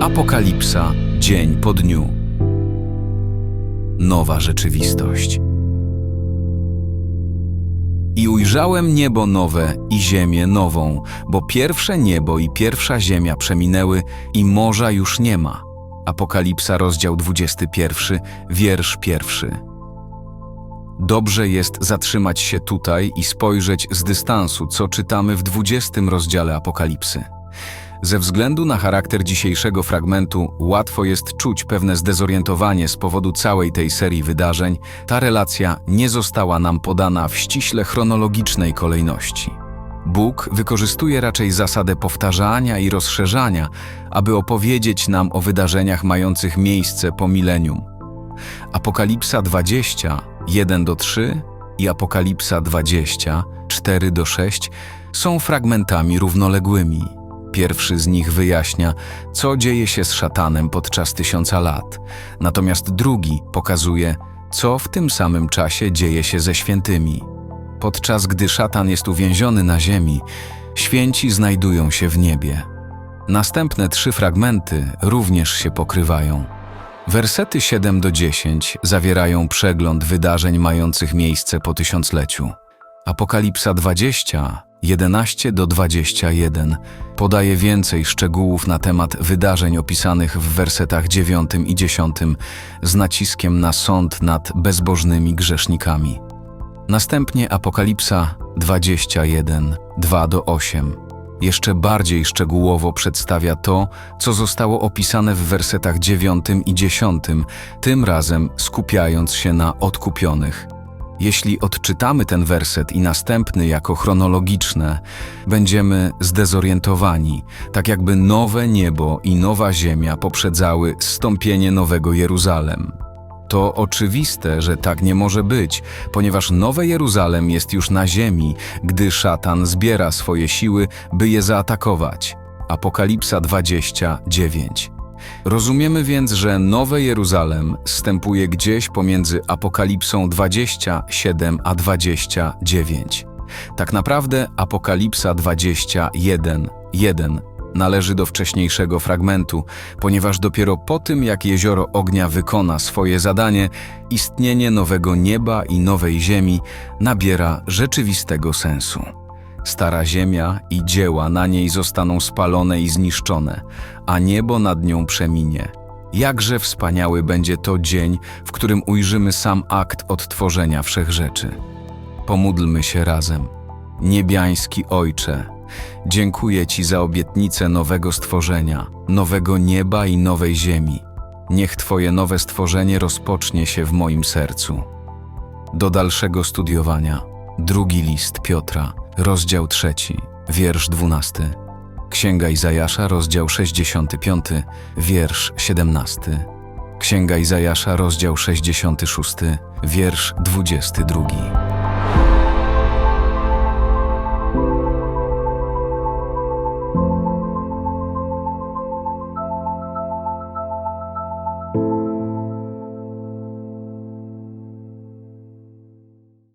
Apokalipsa dzień po dniu. Nowa rzeczywistość. I ujrzałem niebo nowe i ziemię nową, bo pierwsze niebo i pierwsza ziemia przeminęły i morza już nie ma. Apokalipsa, rozdział 21, wiersz pierwszy. Dobrze jest zatrzymać się tutaj i spojrzeć z dystansu, co czytamy w 20 rozdziale Apokalipsy. Ze względu na charakter dzisiejszego fragmentu łatwo jest czuć pewne zdezorientowanie z powodu całej tej serii wydarzeń. Ta relacja nie została nam podana w ściśle chronologicznej kolejności. Bóg wykorzystuje raczej zasadę powtarzania i rozszerzania, aby opowiedzieć nam o wydarzeniach mających miejsce po milenium. Apokalipsa 20, 1 do 3 i Apokalipsa 20, 4 do 6 są fragmentami równoległymi. Pierwszy z nich wyjaśnia, co dzieje się z szatanem podczas tysiąca lat, natomiast drugi pokazuje, co w tym samym czasie dzieje się ze świętymi. Podczas gdy szatan jest uwięziony na ziemi, święci znajdują się w niebie. Następne trzy fragmenty również się pokrywają. Wersety 7 do 10 zawierają przegląd wydarzeń mających miejsce po tysiącleciu. Apokalipsa 20, 11 do 21 podaje więcej szczegółów na temat wydarzeń opisanych w wersetach 9 i 10 z naciskiem na sąd nad bezbożnymi grzesznikami. Następnie Apokalipsa 21, 2 do 8 jeszcze bardziej szczegółowo przedstawia to, co zostało opisane w wersetach 9 i 10, tym razem skupiając się na odkupionych. Jeśli odczytamy ten werset i następny jako chronologiczne, będziemy zdezorientowani, tak jakby nowe niebo i nowa ziemia poprzedzały zstąpienie nowego Jeruzalem. To oczywiste, że tak nie może być, ponieważ Nowe Jeruzalem jest już na ziemi, gdy szatan zbiera swoje siły, by je zaatakować. Apokalipsa 29. Rozumiemy więc, że Nowe Jeruzalem stępuje gdzieś pomiędzy Apokalipsą 27 a 29. Tak naprawdę Apokalipsa 21, 1 należy do wcześniejszego fragmentu, ponieważ dopiero po tym, jak jezioro ognia wykona swoje zadanie, istnienie nowego nieba i nowej ziemi nabiera rzeczywistego sensu. Stara ziemia i dzieła na niej zostaną spalone i zniszczone, a niebo nad nią przeminie. Jakże wspaniały będzie to dzień, w którym ujrzymy sam akt odtworzenia wszechrzeczy. Pomódlmy się razem. Niebiański Ojcze, dziękuję Ci za obietnicę nowego stworzenia, nowego nieba i nowej ziemi. Niech Twoje nowe stworzenie rozpocznie się w moim sercu. Do dalszego studiowania. Drugi list Piotra, rozdział trzeci, wiersz dwunasty. Księga Izajasza, rozdział 65, wiersz 17. Księga Izajasza, rozdział 66, wiersz 22.